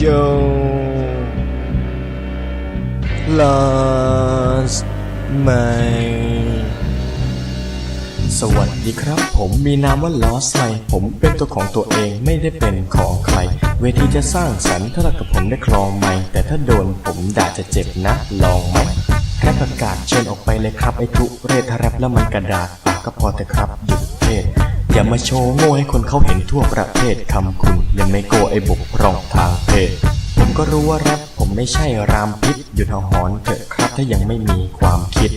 โย lost my สวัสดีครับ ผมมีนามว่า Lost ไมผมเป็นตัวของตัวเองไม่ได้เป็นของใคร เวทีจะสร้างสรรค์ถ้ารากับผมได้ครองไม่แต่ถ้าโดนผมด่าจะเจ็บนะ ลองไหมแรปประกาศเชิญออกไปเลยครับ ไอ้ทุเรศถ้าแรปแล้วมันกระดาษปากก็พอแต่ครับหยุด อย่ามาโชว์โง่ให้คนเขาเห็นทั่วประเทศคำคุณยังไม่โกไอ้บุกร่องทางเพศผมก็รู้ว่าแรปผมไม่ใช่รามพิษหยุดหอนเถอะครับถ้ายังไม่มีความคิด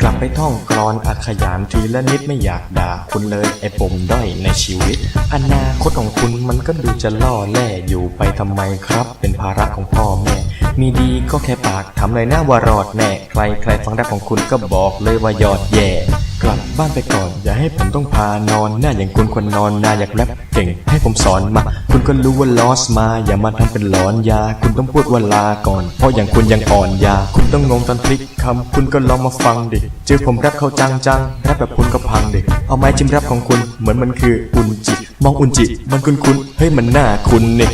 กลับไปท่องกรอนอักขยานทีละนิดไม่อยากด่าคุณเลยไอ้ปมด้อยในชีวิต อนาคตของคุณมันก็ดูจะล่อแล่อยู่ไปทำไมครับ เป็นภาระของพ่อแม่มีดีก็แค่ปากทำเลยหน้าว่ารอดแน่ใครใครฟังแรปของคุณก็บอกเลยว่ายอดแย่ กลับบ้านไปก่อน อย่าให้ผมต้องพานอน หน้าอย่างคุณควรนอนหน้าอยากแรปเก่ง ให้ผมสอนมา คุณก็รู้ว่าลอสมา อย่ามาทำเป็นหลอนยา คุณต้องพูดว่าลาก่อน เพราะอย่างคุณยังอ่อนยา คุณต้องงงตอนพลิกคำคุณก็ลองมาฟังดิเจอผมแรปเขาจังจังแรปแบบคุณก็พังดิเอาไม้จิ้มแรปของคุณ เหมือนมันคืออุนจิ มองอุนจิ มันคุณคุณเฮ้ยมันหน้าคุณนี่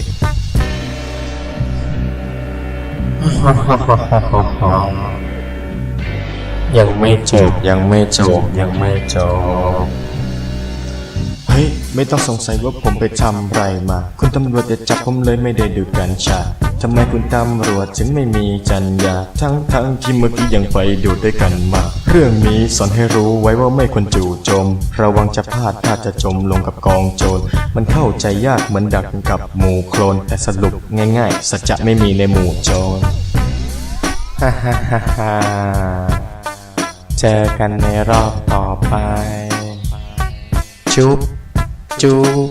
ยังไม่จบยังไม่จบยังไม่จบเฮ้ย ไม่ต้องสงสัยว่าผมไปทำอะไรมา คุณตำรวจจะจับผมเลยไม่ได้ดูกัญชาทำไมคุณตำรวจถึงไม่มีจัญญาทั้งทั้งที่เมื่อกี้ยังไปดูด้วยกันมา เรื่องนี้สอนให้รู้ไว้ว่าไม่ควรจู่โจม ระวังจะพลาดถ้าจะจมลงกับกองโจร มันเข้าใจยากเหมือนดักกับหมู่โคลน แต่สรุปง่ายๆ สัจจะไม่มีในหมู่โจรฮ่าฮ่าฮ่าฮ่า เจอกันในรอบต่อไป จุ๊บจุ๊บ